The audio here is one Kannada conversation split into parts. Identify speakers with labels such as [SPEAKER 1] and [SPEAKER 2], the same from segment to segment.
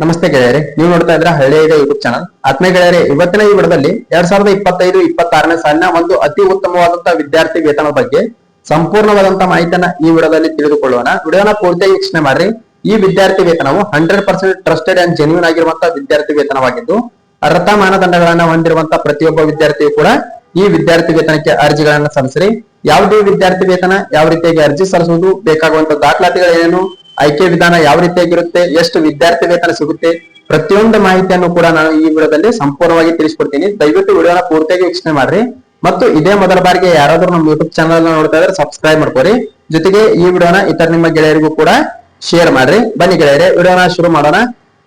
[SPEAKER 1] ನಮಸ್ತೆ ಗೆಳೆಯರೆ, ನೀವು ನೋಡ್ತಾ ಇದ್ರ ಹಳ್ಳಿಯ ಯೂಟ್ಯೂಬ್ ಚಾನಲ್ ಆತ್ಮೀಯ ಗೆಳೆಯರೆ, ಇವತ್ತಿನ ಈ ವಿಡದಲ್ಲಿ ಎರಡ್ ಸಾವಿರದ ಇಪ್ಪತ್ತೈದು, ಇಪ್ಪತ್ತಾರನೇ ಸಾಲಿನ ಒಂದು ಅತಿ ಉತ್ತಮವಾದಂತಹ ವಿದ್ಯಾರ್ಥಿ ವೇತನ ಬಗ್ಗೆ ಸಂಪೂರ್ಣವಾದಂತಹ ಮಾಹಿತಿಯನ್ನ ಈ ವಿಡದಲ್ಲಿ ತಿಳಿದುಕೊಳ್ಳೋಣ. ವಿಡಿಯೋನ ಪೂರ್ತಿಯಾಗಿ ವೀಕ್ಷಣೆ ಮಾಡ್ರಿ. ಈ ವಿದ್ಯಾರ್ಥಿ ವೇತನವು hundred percent trusted and genuine ಆಗಿರುವಂತಹ ವಿದ್ಯಾರ್ಥಿ ವೇತನವಾಗಿದ್ದು, ಅರ್ಹತಾ ಮಾನದಂಡಗಳನ್ನ ಹೊಂದಿರುವಂತಹ ಪ್ರತಿಯೊಬ್ಬ ವಿದ್ಯಾರ್ಥಿಯು ಕೂಡ ಈ ವಿದ್ಯಾರ್ಥಿ ವೇತನಕ್ಕೆ ಅರ್ಜಿಗಳನ್ನ ಸಲ್ಲಿಸ್ರಿ. ಯಾವುದೇ ವಿದ್ಯಾರ್ಥಿ ವೇತನ, ಯಾವ ರೀತಿಯಾಗಿ ಅರ್ಜಿ ಸಲ್ಲಿಸುವುದು, ಬೇಕಾಗುವಂತ ದಾಖಲಾತಿಗಳೇನು ಆಯ್ಕೆ ವಿಧಾನ ಯಾವ ರೀತಿಯಾಗಿರುತ್ತೆ ಎಷ್ಟು ವಿದ್ಯಾರ್ಥಿ ವೇತನ ಸಿಗುತ್ತೆ, ಪ್ರತಿಯೊಂದು ಮಾಹಿತಿಯನ್ನು ಕೂಡ ನಾನು ಈ ವಿಡಿಯೋದಲ್ಲಿ ಸಂಪೂರ್ಣವಾಗಿ ತಿಳಿಸ್ಕೊಡ್ತೀನಿ. ದಯವಿಟ್ಟು ವಿಡಿಯೋನ ಪೂರ್ತಿಯಾಗಿ ವೀಕ್ಷಣೆ ಮಾಡ್ರಿ. ಮತ್ತು ಇದೇ ಮೊದಲ ಬಾರಿಗೆ ಯಾರಾದ್ರೂ ನಮ್ಮ ಯೂಟ್ಯೂಬ್ ಚಾನಲ್ ನೋಡ್ತಾ ಇದ್ರೆ ಸಬ್ಸ್ಕ್ರೈಬ್ ಮಾಡ್ಕೋರಿ. ಜೊತೆಗೆ ಈ ವಿಡಿಯೋನ ಇತರ ನಿಮ್ಮ ಗೆಳೆಯರಿಗೂ ಕೂಡ ಶೇರ್ ಮಾಡ್ರಿ. ಬನ್ನಿ ಗೆಳೆಯರೆ, ವಿಡಿಯೋನ ಶುರು ಮಾಡೋಣ.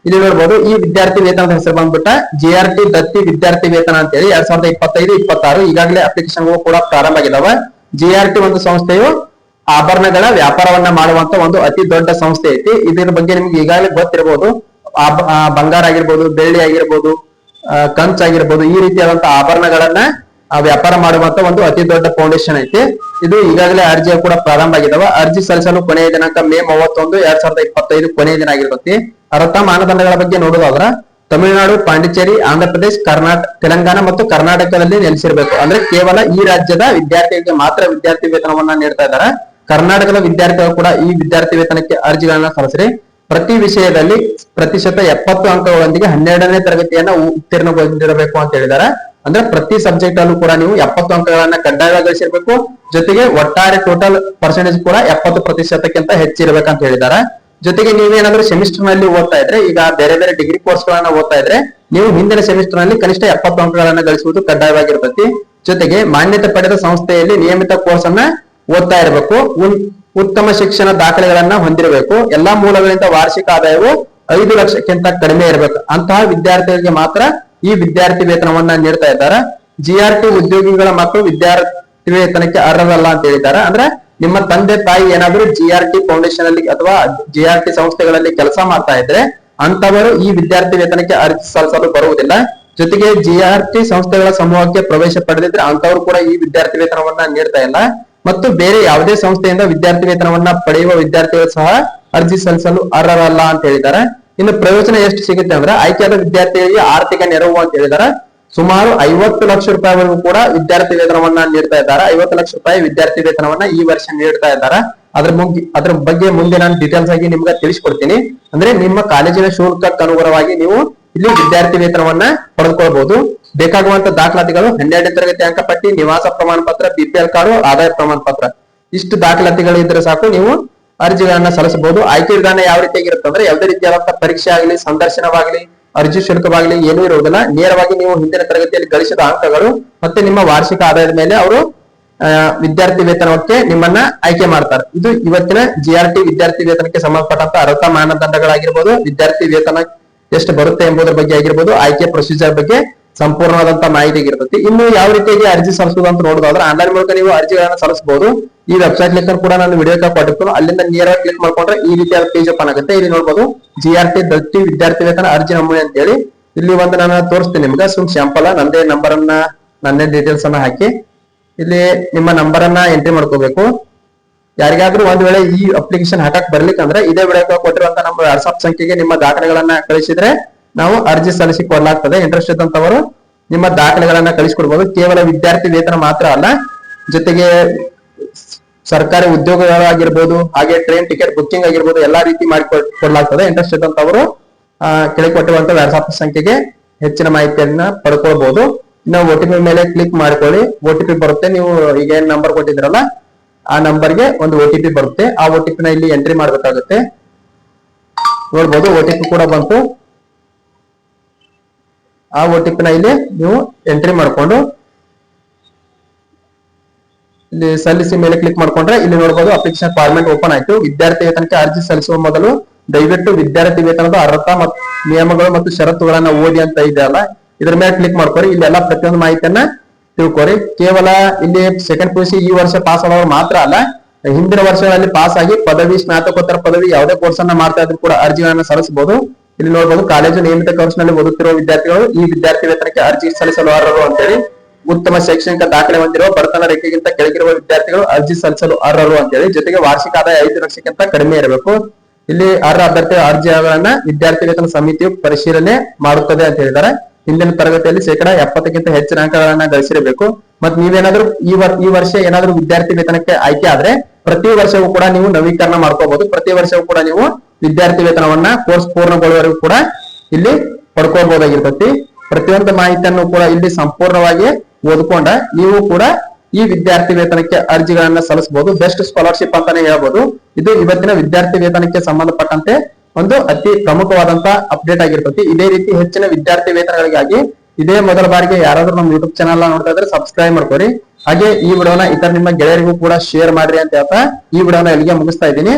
[SPEAKER 1] ಇಲ್ಲಿ ನೋಡ್ಬೋದು, ಈ ವಿದ್ಯಾರ್ಥಿ ವೇತನದ ಹೆಸರು ಬಂದ್ಬಿಟ್ಟ ಜಿ ಆರ್ ಟಿ ದತ್ತಿ ವಿದ್ಯಾರ್ಥಿ ವೇತನ ಅಂತೇಳಿ. ಎರಡ್ ಸಾವಿರದ ಇಪ್ಪತ್ತೈದು, ಇಪ್ಪತ್ತಾರು, ಈಗಾಗಲೇ ಅಪ್ಲಿಕೇಶನ್ ಕೂಡ ಪ್ರಾರಂಭ ಆಗಿದಾವ. ಜಿ ಒಂದು ಸಂಸ್ಥೆಯು ಆಭರಣಗಳ ವ್ಯಾಪಾರವನ್ನ ಮಾಡುವಂತ ಒಂದು ಅತಿ ದೊಡ್ಡ ಸಂಸ್ಥೆ ಐತಿ. ಇದರ ಬಗ್ಗೆ ನಿಮ್ಗೆ ಈಗಾಗಲೇ ಗೊತ್ತಿರಬಹುದು ಬಂಗಾರ ಆಗಿರ್ಬೋದು, ಬೆಳ್ಳಿ ಆಗಿರ್ಬೋದು ಕಂಚ್ ಆಗಿರ್ಬೋದು, ಈ ರೀತಿಯಾದಂತಹ ಆಭರಣಗಳನ್ನ ವ್ಯಾಪಾರ ಮಾಡುವಂತ ಒಂದು ಅತಿ ದೊಡ್ಡ ಫೌಂಡೇಶನ್ ಐತಿ. ಇದು ಈಗಾಗಲೇ ಅರ್ಜಿ ಕೂಡ ಪ್ರಾರಂಭ ಆಗಿದಾವ. ಅರ್ಜಿ ಸಲ್ಲಿಸಲು ಕೊನೆಯ ದಿನಾಂಕ ಮೇ ಮೂವತ್ತೊಂದು, ಎರಡ್ ಸಾವಿರದ ಇಪ್ಪತ್ತೈದು ಕೊನೆಯ ದಿನ ಆಗಿರ್ತೈತಿ. ಅರ್ಹತಾ ಮಾನದಂಡಗಳ ಬಗ್ಗೆ ನೋಡೋದಾದ್ರ ತಮಿಳುನಾಡು, ಪಾಂಡಿಚೇರಿ ಆಂಧ್ರ ಪ್ರದೇಶ್ ಕರ್ನಾಟಕ ತೆಲಂಗಾಣ ಮತ್ತು ಕರ್ನಾಟಕದಲ್ಲಿ ನೆಲೆಸಿರ್ಬೇಕು. ಅಂದ್ರೆ ಕೇವಲ ಈ ರಾಜ್ಯದ ವಿದ್ಯಾರ್ಥಿಗಳಿಗೆ ಮಾತ್ರ ವಿದ್ಯಾರ್ಥಿ ವೇತನವನ್ನ ನೀಡ್ತಾ ಇದ್ದಾರೆ ಕರ್ನಾಟಕದ ವಿದ್ಯಾರ್ಥಿಗಳು ಕೂಡ ಈ ವಿದ್ಯಾರ್ಥಿ ವೇತನಕ್ಕೆ ಅರ್ಜಿಗಳನ್ನ ಸಲ್ಲಿಸಿರಿ ಪ್ರತಿ ವಿಷಯದಲ್ಲಿ ಪ್ರತಿಶತ ಎಪ್ಪತ್ತು ಅಂಕಗಳೊಂದಿಗೆ ಹನ್ನೆರಡನೇ ತರಗತಿಯನ್ನ ಉತ್ತೀರ್ಣಗೊಂಡಿರಬೇಕು ಅಂತ ಹೇಳಿದ್ದಾರೆ. ಅಂದ್ರೆ ಪ್ರತಿ ಸಬ್ಜೆಕ್ಟ್ ಅಲ್ಲೂ ಕೂಡ ನೀವು ಎಪ್ಪತ್ತು ಅಂಕಗಳನ್ನ ಕಡ್ಡಾಯವಾಗಿ ಗಳಿಸಿರ್ಬೇಕು ಜೊತೆಗೆ ಒಟ್ಟಾರೆ ಟೋಟಲ್ ಪರ್ಸೆಂಟೇಜ್ ಕೂಡ ಎಪ್ಪತ್ತು ಪ್ರತಿಶತಕ್ಕಿಂತ ಹೆಚ್ಚಿರ್ಬೇಕಂತ ಹೇಳಿದ್ದಾರೆ. ಜೊತೆಗೆ ನೀವೇನಾದ್ರೂ ಸೆಮಿಸ್ಟರ್ನಲ್ಲಿ ಓದ್ತಾ ಇದ್ರೆ, ಈಗ ಬೇರೆ ಬೇರೆ ಡಿಗ್ರಿ ಕೋರ್ಸ್ ಗಳನ್ನ ಓದ್ತಾ ಇದ್ರೆ, ನೀವು ಹಿಂದಿನ ಸೆಮಿಸ್ಟರ್ನಲ್ಲಿ ಕನಿಷ್ಠ ಎಪ್ಪತ್ತು ಅಂಕಗಳನ್ನ ಗಳಿಸುವುದು ಕಡ್ಡಾಯವಾಗಿರ್ತೈತಿ ಜೊತೆಗೆ ಮಾನ್ಯತೆ ಪಡೆದ ಸಂಸ್ಥೆಯಲ್ಲಿ ನಿಯಮಿತ ಕೋರ್ಸ್ ಅನ್ನ ಓದ್ತಾ ಇರಬೇಕು. ಉತ್ತಮ ಶಿಕ್ಷಣ ದಾಖಲೆಗಳನ್ನ ಹೊಂದಿರಬೇಕು. ಎಲ್ಲಾ ಮೂಲಗಳಿಂದ ವಾರ್ಷಿಕ ಆದಾಯವು ಐದು ಲಕ್ಷಕ್ಕಿಂತ ಕಡಿಮೆ ಇರಬೇಕು. ಅಂತಹ ವಿದ್ಯಾರ್ಥಿಗಳಿಗೆ ಮಾತ್ರ ಈ ವಿದ್ಯಾರ್ಥಿ ವೇತನವನ್ನ ನೀಡ್ತಾ ಇದ್ದಾರೆ. ಜಿಆರ್ಟಿ ಉದ್ಯೋಗಿಗಳ ಮಕ್ಕಳು ವಿದ್ಯಾರ್ಥಿ ವೇತನಕ್ಕೆ ಅರ್ಹರಲ್ಲ ಅಂತ ಹೇಳಿದ್ದಾರೆ. ಅಂದ್ರೆ ನಿಮ್ಮ ತಂದೆ, ತಾಯಿ ಏನಾದ್ರು ಜಿಆರ್ಟಿ ಫೌಂಡೇಶನ್ ಅಲ್ಲಿ ಅಥವಾ ಜಿಆರ್ಟಿ ಸಂಸ್ಥೆಗಳಲ್ಲಿ ಕೆಲಸ ಮಾಡ್ತಾ ಇದ್ರೆ ಅಂತವರು ಈ ವಿದ್ಯಾರ್ಥಿ ವೇತನಕ್ಕೆ ಅರ್ಜಿ ಸಲ್ಲಿಸಲು ಬರುವುದಿಲ್ಲ. ಜೊತೆಗೆ ಜಿಆರ್ಟಿ ಸಂಸ್ಥೆಗಳ ಸಮೂಹಕ್ಕೆ ಪ್ರವೇಶ ಪಡೆದಿದ್ರೆ ಅಂತವರು ಕೂಡ ಈ ವಿದ್ಯಾರ್ಥಿ ವೇತನವನ್ನ ನೀಡ್ತಾ ಇಲ್ಲ. ಮತ್ತು ಬೇರೆ ಯಾವುದೇ ಸಂಸ್ಥೆಯಿಂದ ವಿದ್ಯಾರ್ಥಿ ವೇತನವನ್ನ ಪಡೆಯುವ ವಿದ್ಯಾರ್ಥಿಗಳು ಸಹ ಅರ್ಜಿ ಸಲ್ಲಿಸಲು ಅರ್ಹರಲ್ಲ ಅಂತ ಹೇಳಿದ್ದಾರೆ. ಇನ್ನು ಪ್ರಯೋಜನ ಎಷ್ಟು ಸಿಗುತ್ತೆ ಅಂದ್ರೆ ಆಯ್ಕೆಯಾದ ವಿದ್ಯಾರ್ಥಿಗಳಿಗೆ ಆರ್ಥಿಕ ನೆರವು ಅಂತ ಹೇಳಿದ್ದಾರೆ. ಸುಮಾರು ಐವತ್ತು ಲಕ್ಷ ರೂಪಾಯಿವರೆಗೂ ಕೂಡ ವಿದ್ಯಾರ್ಥಿ ವೇತನವನ್ನ ನೀಡ್ತಾ ಇದ್ದಾರೆ. ಐವತ್ತು ಲಕ್ಷ ರೂಪಾಯಿ ವಿದ್ಯಾರ್ಥಿ ವೇತನವನ್ನ ಈ ವರ್ಷ ನೀಡ್ತಾ ಇದ್ದಾರೆ. ಅದ್ರ ಮುಗಿ, ಅದ್ರ ಬಗ್ಗೆ ಮುಂದೆ ನಾನು ಡೀಟೇಲ್ಸ್ ಆಗಿ ನಿಮ್ಗೆ ತಿಳಿಸ್ಕೊಡ್ತೀನಿ. ಅಂದ್ರೆ ನಿಮ್ಮ ಕಾಲೇಜಿನ ಶುಲ್ಕಕ್ಕೆ ಅನುಗುಣವಾಗಿ ನೀವು ಇಲ್ಲಿ ವಿದ್ಯಾರ್ಥಿ ವೇತನವನ್ನ ಪಡೆದುಕೊಳ್ಬಹುದು ಬೇಕಾಗುವಂತ ದಾಖಲಾತಿಗಳು ಹನ್ನೆರಡನೇ ತರಗತಿ ಅಂಕಪಟ್ಟಿ ನಿವಾಸ ಪ್ರಮಾಣ ಪತ್ರ ಬಿಪಿಎಲ್ ಕಾರ್ಡ್ ಆದಾಯ ಪ್ರಮಾಣ ಪತ್ರ. ಇಷ್ಟು ದಾಖಲಾತಿಗಳು ಇದ್ರೆ ಸಾಕು, ನೀವು ಅರ್ಜಿಗಳನ್ನ ಸಲ್ಲಿಸಬಹುದು. ಆಯ್ಕೆ ವಿಧಾನ ಯಾವ ರೀತಿಯಾಗಿರುತ್ತೆ ಅಂದ್ರೆ ಯಾವುದೇ ರೀತಿಯಾದಂತಹ ಪರೀಕ್ಷೆ ಆಗಲಿ, ಸಂದರ್ಶನವಾಗಲಿ, ಅರ್ಜಿ ಶುಲ್ಕವಾಗಲಿ ಏನೂ ಇರುವುದಿಲ್ಲ. ನೇರವಾಗಿ ನೀವು ಹಿಂದಿನ ತರಗತಿಯಲ್ಲಿ ಗಳಿಸಿದ ಅಂಕಗಳು ಮತ್ತೆ ನಿಮ್ಮ ವಾರ್ಷಿಕ ಆದಾಯದ ಮೇಲೆ ಅವರು ವಿದ್ಯಾರ್ಥಿ ವೇತನಕ್ಕೆ ನಿಮ್ಮನ್ನ ಆಯ್ಕೆ ಮಾಡ್ತಾರೆ. ಇದು ಇವತ್ತಿನ ಜಿಆರ್ಟಿ ವಿದ್ಯಾರ್ಥಿ ವೇತನಕ್ಕೆ ಸಂಬಂಧಪಟ್ಟಂತ ಅರ್ಹತಾ ಮಾನದಂಡಗಳಾಗಿರ್ಬೋದು. ವಿದ್ಯಾರ್ಥಿ ವೇತನ ಎಷ್ಟು ಬರುತ್ತೆ ಎಂಬುದರ ಬಗ್ಗೆ ಆಗಿರ್ಬೋದು. ಆಯ್ಕೆ ಪ್ರೊಸೀಜರ್ ಬಗ್ಗೆ ಸಂಪೂರ್ಣವಾದಂತ ಮಾಹಿತಿ ಆಗಿರ್ತೈತಿ. ಇನ್ನು ಯಾವ ರೀತಿಯಾಗಿ ಅರ್ಜಿ ಸಲ್ಲಿಸೋದು ಅಂತ ನೋಡೋದಾದ್ರೆ ಆನ್ಲೈನ್ ಮೂಲಕ ನೀವು ಅರ್ಜಿಗಳನ್ನ ಸಲ್ಲಿಸಬಹುದು. ಈ ವೆಬ್ಸೈಟ್ ಲಿಂಕ್ ಕೂಡ ನಾನು ವಿಡಿಯೋ ಕೊಟ್ಟಿರ್ತೀನಿ. ಅಲ್ಲಿಂದ ನೇರವಾಗಿ ಕ್ಲಿಕ್ ಮಾಡ್ಕೊಂಡ್ರೆ ಈ ರೀತಿಯಾದ ಪೇಜ್ ಓಪನ್ ಆಗುತ್ತೆ. ಇಲ್ಲಿ ನೋಡಬಹುದು ಜಿ ಆರ್ ಟಿ ದತ್ತಿ ವಿದ್ಯಾರ್ಥಿ ವೇತನ ಅರ್ಜಿ ನಮೂನೆ ಅಂತ ಹೇಳಿ ಇಲ್ಲಿ ಒಂದು ನಾನು ತೋರಿಸ್ತೀನಿ ನಿಮ್ಗೆ. ಸುಮ್ ಸ್ಯಾಂಪಲ್ ನಂದೇ ನಂಬರ್ ಅನ್ನ ನನ್ನೇ ಡೀಟೇಲ್ಸ್ ಅನ್ನ ಹಾಕಿ. ಇಲ್ಲಿ ನಿಮ್ಮ ನಂಬರ್ ಅನ್ನ ಎಂಟ್ರಿ ಮಾಡ್ಕೋಬೇಕು. ಯಾರಿಗಾದ್ರೂ ಒಂದ್ ವೇಳೆ ಈ ಅಪ್ಲಿಕೇಶನ್ ಹಾಕಕ್ ಬರ್ಲಿಕ್ಕಂದ್ರೆ ಇದೇ ವಿಡಿಯೋ ಕೊಟ್ಟಿರುವಂತ ನಮ್ಮ ವಾಟ್ಸ್ಆಪ್ ಸಂಖ್ಯೆಗೆ ನಿಮ್ಮ ದಾಖಲೆಗಳನ್ನ ಕಳಿಸಿದ್ರೆ ನಾವು ಅರ್ಜಿ ಸಲ್ಲಿಸಿ ಕೊಡಲಾಗ್ತದೆ. ಇಂಟ್ರೆಸ್ಟ್ ಇದ್ದಂತವರು ನಿಮ್ಮ ದಾಖಲೆಗಳನ್ನ ಕಳಿಸ್ಕೊಡ್ಬೋದು. ಕೇವಲ ವಿದ್ಯಾರ್ಥಿ ವೇತನ ಮಾತ್ರ ಅಲ್ಲ, ಜೊತೆಗೆ ಸರ್ಕಾರಿ ಉದ್ಯೋಗಗಳಾಗಿರ್ಬೋದು, ಹಾಗೆ ಟ್ರೈನ್ ಟಿಕೆಟ್ ಬುಕ್ಕಿಂಗ್ ಆಗಿರ್ಬೋದು, ಎಲ್ಲಾ ರೀತಿ ಮಾಡಿ ಕೊಡ್- ಕೊಡ್ಲಾಗ್ತದೆ. ಇಂಟ್ರೆಸ್ಟ್ ಇದ್ದಂತವರು ಕೆಳಗೆ ವಾಟ್ಸ್ಆಪ್ ಸಂಖ್ಯೆಗೆ ಹೆಚ್ಚಿನ ಮಾಹಿತಿಯನ್ನ ಪಡ್ಕೊಳ್ಬಹುದು ಇನ್ನು ಒ ಟಿ ಪಿ ಮೇಲೆ ಕ್ಲಿಕ್ ಮಾಡ್ಕೊಳ್ಳಿ. ಒ ಟಿ ಪಿ ಬರುತ್ತೆ. ನೀವು ಈಗ ಏನ್ ನಂಬರ್ ಕೊಟ್ಟಿದ್ರಲ್ಲ ಆ ನಂಬರ್ಗೆ ಒಂದು ಒ ಟಿ ಪಿ ಬರುತ್ತೆ. ಆ ಒ ಟಿ ಪಿನ ಇಲ್ಲಿ ಎಂಟ್ರಿ ಮಾಡ್ಬೇಕಾಗುತ್ತೆ. ನೋಡ್ಬೋದು ಒ ಟಿ ಪಿ ಕೂಡ ಬಂತು. ಆ ಒ ಟಿ ಇಲ್ಲಿ ನೀವು ಎಂಟ್ರಿ ಮಾಡ್ಕೊಂಡು ಇಲ್ಲಿ ಸಲ್ಲಿಸಿ ಮೇಲೆ ಕ್ಲಿಕ್ ಮಾಡ್ಕೊಂಡ್ರೆ ಇಲ್ಲಿ ನೋಡಬಹುದು ಅಪ್ಲಿಕೇಶನ್ ಫಾರ್ಮೆಟ್ ಓಪನ್ ಆಯ್ತು. ವಿದ್ಯಾರ್ಥಿ ವೇತನಕ್ಕೆ ಅರ್ಜಿ ಸಲ್ಲಿಸುವ ಮೊದಲು ದಯವಿಟ್ಟು ವಿದ್ಯಾರ್ಥಿ ವೇತನದ ಅರ್ಹತಾ ಮತ್ತು ನಿಯಮಗಳು ಮತ್ತು ಷರತ್ತುಗಳನ್ನ ಓದಿ ಅಂತ ಇದೆ ಅಲ್ಲ, ಇದ್ರ ಮೇಲೆ ಕ್ಲಿಕ್ ಮಾಡ್ಕೊರಿ. ಎಲ್ಲಾ ಪ್ರತಿಯೊಂದು ಮಾಹಿತಿಯನ್ನ ತಿಳ್ಕೊರಿ. ಕೇವಲ ಇಲ್ಲಿ ಸೆಕೆಂಡ್ ಪಿ ಈ ವರ್ಷ ಪಾಸ್ ಆದವರು ಮಾತ್ರ ಅಲ್ಲ, ಹಿಂದಿನ ವರ್ಷಗಳಲ್ಲಿ ಪಾಸ್ ಆಗಿ ಪದವಿ, ಸ್ನಾತಕೋತ್ತರ ಪದವಿ ಯಾವುದೇ ಕೋರ್ಸ್ ಅನ್ನ ಮಾಡ್ತಾ ಇದ್ರು ಕೂಡ ಅರ್ಜಿಗಳನ್ನ ಸಲ್ಲಿಸಬಹುದು. ಇಲ್ಲಿ ನೋಡಬಹುದು ಕಾಲೇಜು ನಿಯಮಿತ ಕೋರ್ಸ್ನಲ್ಲಿ ಓದುತ್ತಿರುವ ವಿದ್ಯಾರ್ಥಿಗಳು ಈ ವಿದ್ಯಾರ್ಥಿ ವೇತನಕ್ಕೆ ಅರ್ಜಿ ಸಲ್ಲಿಸಲು ಅರ್ಹರು ಅಂತೇಳಿ ಉತ್ತಮ ಶೈಕ್ಷಣಿಕ ದಾಖಲೆ ಹೊಂದಿರುವ ಬಡತನ ರೇಖೆಗಿಂತ ಕೆಳಗಿರುವ ವಿದ್ಯಾರ್ಥಿಗಳು ಅರ್ಜಿ ಸಲ್ಲಿಸಲು ಅರ್ಹರು ಅಂತೇಳಿ, ಜೊತೆಗೆ ವಾರ್ಷಿಕ ಆದಾಯ ಐದು ಲಕ್ಷಕ್ಕಿಂತ ಕಡಿಮೆ ಇರಬೇಕು. ಇಲ್ಲಿ ಅರ್ಹ ಅಭ್ಯರ್ಥಿಗಳ ಅರ್ಜಿಗಳನ್ನ ವಿದ್ಯಾರ್ಥಿ ವೇತನ ಸಮಿತಿಯು ಪರಿಶೀಲನೆ ಮಾಡುತ್ತದೆ ಅಂತ ಹೇಳಿದ್ದಾರೆ. ಹಿಂದಿನ ತರಗತಿಯಲ್ಲಿ ಶೇಕಡಾ ಎಪ್ಪತ್ತಕ್ಕಿಂತ ಹೆಚ್ಚಿನ ಅಂಕಗಳನ್ನ ಗಳಿಸಿರಬೇಕು. ಮತ್ ನೀವೇನಾದ್ರೂ ಈ ಈ ವರ್ಷ ಏನಾದ್ರೂ ವಿದ್ಯಾರ್ಥಿ ವೇತನಕ್ಕೆ ಆಯ್ಕೆ ಆದ್ರೆ ಪ್ರತಿ ವರ್ಷವೂ ಕೂಡ ನೀವು ನವೀಕರಣ ಮಾಡ್ಕೋಬಹುದು ಪ್ರತಿ ವರ್ಷವೂ ಕೂಡ ನೀವು ವಿದ್ಯಾರ್ಥಿ ವೇತನವನ್ನ ಕೋರ್ಸ್ ಪೂರ್ಣಗೊಳ್ಳುವವರೆಗೂ ಕೂಡ ಇಲ್ಲಿ ಪಡ್ಕೋಬಹುದಾಗಿರ್ತತಿ ಪ್ರತಿಯೊಂದು ಮಾಹಿತಿಯನ್ನು ಕೂಡ ಇಲ್ಲಿ ಸಂಪೂರ್ಣವಾಗಿ ಓದ್ಕೊಂಡ ನೀವು ಕೂಡ ಈ ವಿದ್ಯಾರ್ಥಿ ವೇತನಕ್ಕೆ ಅರ್ಜಿಗಳನ್ನ ಸಲ್ಲಿಸಬಹುದು. ಬೆಸ್ಟ್ ಸ್ಕಾಲರ್ಶಿಪ್ ಅಂತಾನೆ ಹೇಳ್ಬೋದು. ಇದು ಇವತ್ತಿನ ವಿದ್ಯಾರ್ಥಿ ವೇತನಕ್ಕೆ ಸಂಬಂಧಪಟ್ಟಂತೆ ಒಂದು ಅತಿ ಪ್ರಮುಖವಾದಂತಹ ಅಪ್ಡೇಟ್ ಆಗಿರ್ತತಿ. ಇದೇ ರೀತಿ ಹೆಚ್ಚಿನ ವಿದ್ಯಾರ್ಥಿ ವೇತನಗಳಿಗಾಗಿ ಇದೇ ಮೊದಲ ಬಾರಿಗೆ ಯಾರಾದ್ರೂ ನಮ್ಮ ಯೂಟ್ಯೂಬ್ ಚಾನಲ್ ನೋಡ್ತಾ ಇದ್ರೆ ಸಬ್ಸ್ಕ್ರೈಬ್ ಮಾಡ್ಕೊರಿ ಹಾಗೆ ಈ ವಿಡಿಯೋನ ಇತರ ನಿಮ್ಮ ಗೆಳೆಯರಿಗೂ ಕೂಡ ಶೇರ್ ಮಾಡ್ರಿ ಅಂತ ಹೇಳ್ತಾ ಈ ವಿಡಿಯೋನ ಇಲ್ಲಿಗೆ ಮುಗಿಸ್ತಾ ಇದ್ದೀನಿ.